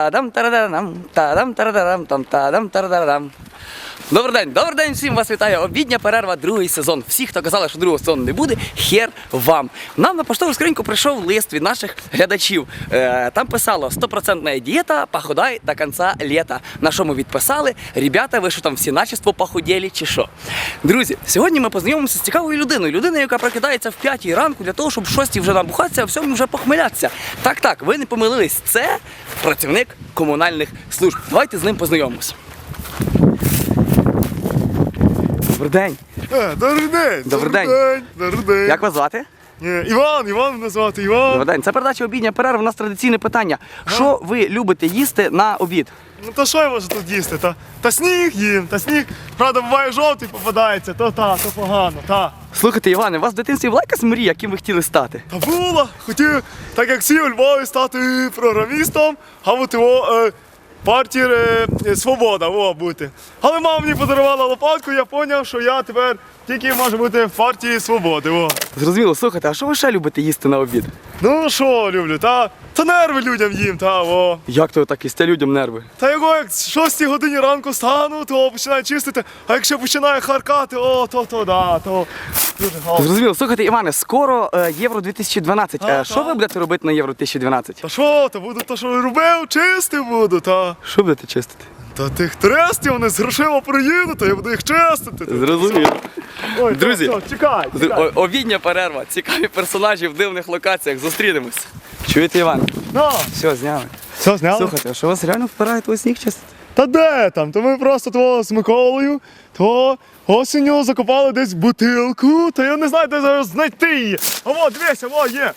Тадам тарадарам, тадам тарадарам, там тадам тарадарам. Добрий день, добрий день всім вас вітає. Обідня перерва, другий сезон. Всі, хто казали, що другого сезону не буде, хер вам. Нам на поштову скриньку прийшов лист від наших глядачів. Е, там писало 100% дієта, похудай до кінця літа. На що ми відписали? Ребята, ви що там всі начество похудєлі чи що? Друзі, сьогодні ми познайомимося з цікавою людиною. Людиною, яка прокидається в 5 ранку для того, щоб в 6 вже набухатися, а в 7 вже похмелятися. Так, так, ви не помилились. Це працівник комунальних служб. Давайте з ним познайомимося. Добрий день. Е, Добрий день! Добрий день. Добрий день! Як вас звати? Ні, Іван, Іван мене звати Іван. Добрий день. Це передача обідня перерва. У нас традиційне питання. Що ви любите їсти на обід? Ну то що я можу тут їсти? Та, та сніг їм, та сніг, правда, буває жовтий попадається, то та, то погано, та. Слухайте, Іване, у вас в дитинстві була якась мрія, ким ви хотіли стати? Та було, хотів, так як всі у Львові стати програмістом, а от його е, партії е, е, Свобода, о, бути. Але мама мені подарувала лопатку, я зрозумів, що я тепер тільки можу бути в партії Свободи. О. Зрозуміло, слухайте, а що ви ще любите їсти на обід? Ну що, люблю, та, та нерви людям їм, та, о. Як то так істе людям нерви? Та його як з 6 годині ранку стану, то починає чистити, а якщо починає харкати, о, то то да, то дуже. Зрозуміло, слухайте, Іване, скоро е, Євро 2012. Е, Ага. що ви будете робити на Євро 2012? Та що, то буду то, що робив, чистив буду, та. Що будете чистити? Та тих трестів вони з грошима приїдуть, то я буду їх чистити. Зрозуміло. Ой, Друзі. Все, чекай, З- чекай. о- Обідня перерва, цікаві персонажі в дивних локаціях. Зустрінемось. Чуєте, Іван? На, Все, зняли. все, зняли? Слухайте, а що вас реально впираєте у сніг чистити? Та де там? То ми просто того з Миколою, то осінню закопали десь бутилку, та я не знаю, де зараз знайти її. От, дивися, о, є.